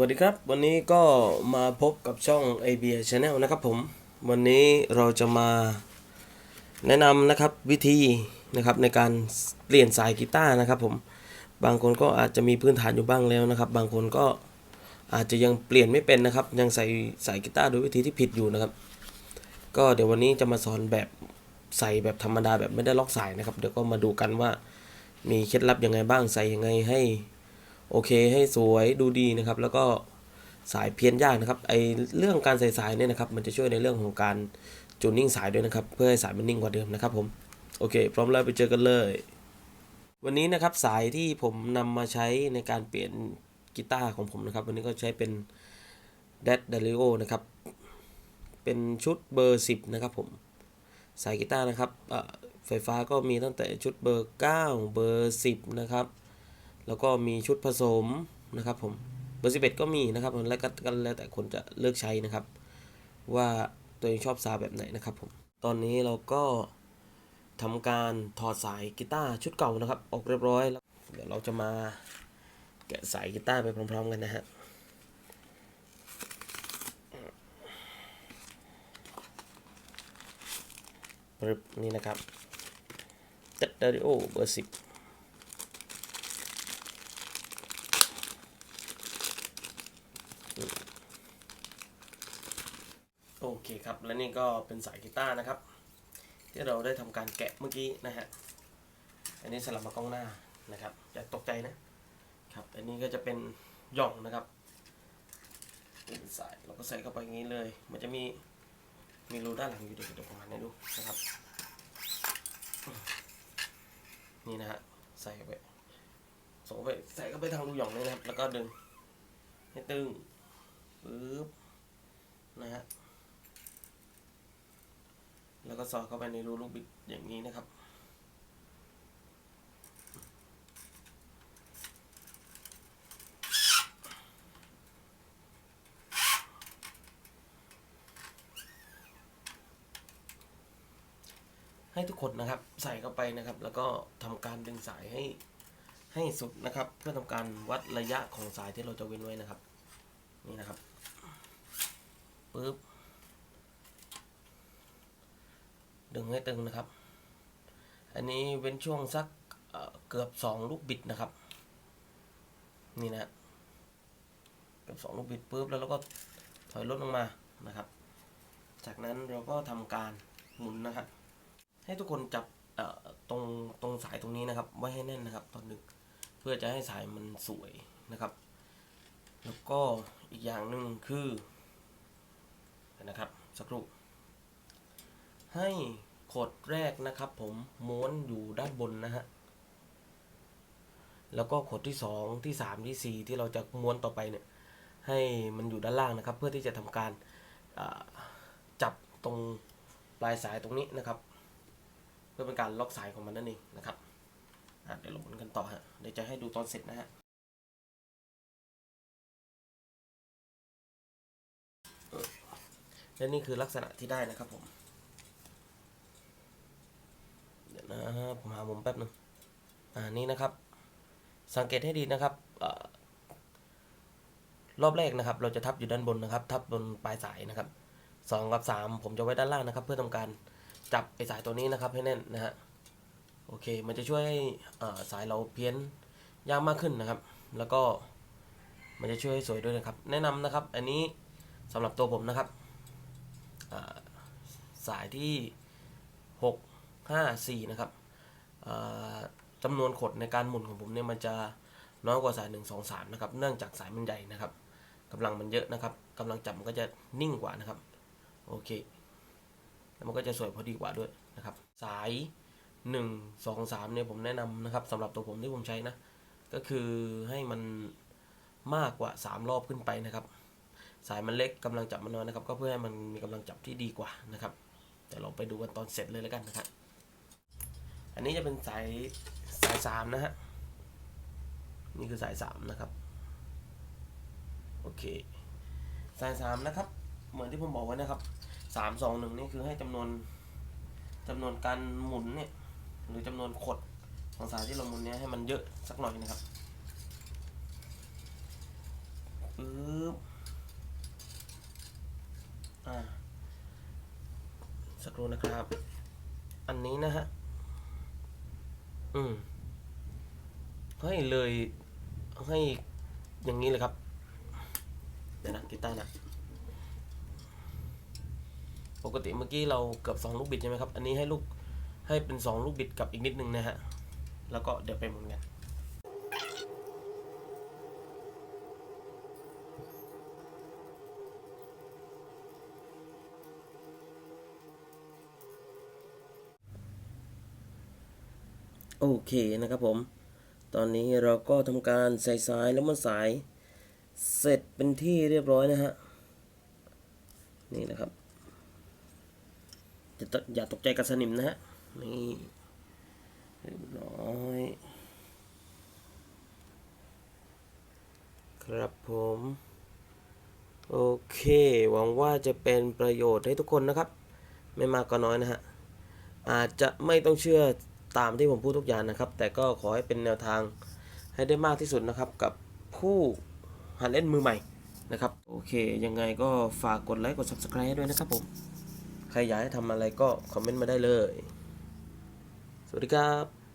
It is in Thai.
วัสดีครับ วันนี้ก็มาพบกับช่อง a b Channel นะครับผม วันนี้เราจะมาแนะนำนะครับวิธีนะครับในการเปลี่ยนสายกีตาร์นะครับผม บางคนก็อาจจะมีพื้นฐานอยู่บ้างแล้วนะครับ บางคนก็อาจจะยังเปลี่ยนไม่เป็นนะครับ ยังใส่สายกีตาร์โดยวิธีที่ผิดอยู่นะครับ ก็เดี๋ยววันนี้จะมาสอนแบบใส่แบบธรรมดาแบบไม่ได้ล็อกสายนะครับ เดี๋ยวก็มาดูกันว่ามีเคล็ดลับยังไงบ้างใส่ยังไงให้ โอเคให้สวยดูดีนะครับ แล้วก็สายเพี้ยนยากนะครับไอเรื่องการใส่สายเนี่ยนะครับ มันจะช่วยในเรื่องของการจูนนิ่งสายด้วยนะครับ เพื่อให้สายมันนิ่งกว่าเดิมนะครับผมโอเค พร้อมแล้วไปเจอกันเลย วันนี้นะครับสายที่ผมนำมาใช้ในการเปลี่ยนกีตาร์ของผมนะครับ วันนี้ก็ใช้เป็น d a d d a r i o นะครับ เป็นชุดเบอร์ 10 นะครับผม สายกีตาร์นะครับไฟฟ้าก็มีตั้งแต่ชุดเบอร์ 9 เบอร์ 10 นะครับ แล้วก็มีชุดผสมนะครับผมเบอร์สิบเอ็ดก็มีนะครับแล้วก็ก็แล้วแต่คนจะเลือกใช้นะครับ ว่าตัวเองชอบซาวแบบไหนนะครับผมตอนนี้เราก็ทำการถอดสายกีตาร์ชุดเก่านะครับ ออกเรียบร้อยแล้วเดี๋ยวเราจะมาแกะสายกีตาร์ไปพร้อมๆกันนะฮะปึ๊บนี่นะครับเต็ดดาริโอเบอร์สิบ โอเคครับ และนี่ก็เป็นสายกีตาร์นะครับ ที่เราได้ทำการแกะเมื่อกี้นะฮะ อันนี้สลับมากล้องหน้านะครับ อย่าตกใจนะครับ อันนี้ก็จะเป็นย่องนะครับเป็นสายเราก็ใส่เข้าไปอย่างนี้เลย มันจะมีมีรูด้านหลังอยู่เดี๋ยวเดี๋ยวผมหันให้ดูนะครับ นี่นะฮะใส่เข้าไปส่งไปใส่เข้าไปทางรูหย่องเลยนะครับ แล้วก็ดึงให้ตึงปึ๊บนะฮะ แล้วก็สอดเข้าไปในรูลูกบิดอย่างนี้นะครับ ให้ทุกคนนะครับใส่เข้าไปนะครับ แล้วก็ทำการดึงสายให้ให้สุดนะครับ เพื่อทำการวัดระยะของสายที่เราจะเว้นไว้นะครับ นี่นะครับปึ๊บ ดึงให้ตึงนะครับ อันนี้เว้นช่วงสักเเกือบสองลูกบิดนะครับ นี่นะเกือบสองลูกบิดปุ๊บแล้วเราก็ถอยรถลงมานะครับ จากนั้นเราก็ทำการหมุนนะครับ ให้ทุกคนจับตรงตรงสายตรงนี้นะครับไว้ให้แน่นนะครับ ตอนดึงเพื่อจะให้สายมันสวยนะครับ แล้วก็อีกอย่างหนึ่งคือนะครับสักครู่ให้ ขดแรกนะครับ ผมม้วนอยู่ด้านบนนะฮะแล้วก็ขดที่สองที่สามที่สี่ที่เราจะม้วนต่อไปเนี่ยให้มันอยู่ด้านล่างนะครับ เพื่อที่จะทำการจับตรงปลายสายตรงนี้นะครับ เพื่อเป็นการล็อกสายของมันนั่นเองนะครับอะเดี๋ยวเราหมุนกันต่อฮะเดี๋ยวจะให้ดูตอนเสร็จนะฮะและนี่คือลักษณะที่ได้นะครับผม นะผมหามุมแป๊บหนึ่งอ่านี่นะครับ สังเกตให้ดีนะครับอรอบแรกนะครับ เราจะทับอยู่ด้านบนนะครับ ทับบนปลายสายนะครับสองกับสามผมจะไว้ด้านล่างนะครับ เพื่อทำการจับไอสายตัวนี้นะครับให้แน่นนะฮะโอเค มันจะช่วยให้สายเราเพี้ยนยากมากขึ้นนะครับ แล้วก็มันจะช่วยให้สวยด้วยนะครับ แนะนำนะครับ อันนี้สำหรับตัวผมนะครับสายที่ห ห้าสี่นะครับจำนวนขดในการหมุนของผมเนี่ยมันจะน้อยกว่าสายหนึ่งสองสามนะครับ เนื่องจากสายมันใหญ่นะครับกำลังมันเยอะนะครับกำลังจับมันก็จะนิ่งกว่านะครับ โอเค แล้วมันก็จะสวยพอดีกว่าด้วยนะครับ สายหนึ่งสองสามเนี่ยผมแนะนำนะครับสำหรับตัวผมที่ผมใช้นะ ก็คือให้มันมากกว่าสามรอบขึ้นไปนะครับ สายมันเล็กกำลังจับมันน้อยนะครับ ก็เพื่อให้มันมีกำลังจับที่ดีกว่านะครับ แต่เราไปดูกันตอนเสร็จเลยแล้วกันนะครับ อันนี้จะเป็นสายสายสามนะฮะ นี่คือสายสามนะครับ โอเค สายสามนะครับ เหมือนที่ผมบอกไว้นะครับสามสองหนึ่งนี่คือให้จำนวนจำนวนการหมุนเนี่ย หรือจำนวนขดของสายที่เราหมุนเนี่ยให้มันเยอะสักหน่อยนะครับปึ๊บอ่าสักครู่นะครับ อันนี้นะฮะ อืมให้เลยให้อย่างนี้เลยครับ เดี๋ยวนะกีตาร์นะปกติเมื่อกี้เราเกือบสองลูกบิดใช่ไหมครับ อันนี้ให้ลูกให้เป็นสองลูกบิดกับอีกนิดนึงนะฮะ แล้วก็เดี๋ยวไปหมุนกัน โอเคนะครับผม ตอนนี้เราก็ทำการใส่สายแล้วมันสายเสร็จเป็นที่เรียบร้อยนะฮะ นี่นะครับจะตอย่าตกใจกับสนิมนะฮะ นี่เรียบร้อย ครับผม โอเค หวังว่าจะเป็นประโยชน์ให้ทุกคนนะครับ ไม่มากก็น้อยนะฮะ อาจจะไม่ต้องเชื่อ ตามที่ผมพูดทุกอย่างนะครับ แต่ก็ขอให้เป็นแนวทางให้ได้มากที่สุดนะครับ กับผู้หัดเล่นมือใหม่นะครับ โอเค ยังไงก็ฝากกดไลค์กด subscribe ด้วยนะครับผม ใครอยากให้ทำอะไรก็คอมเมนต์มาได้เลย สวัสดีครับ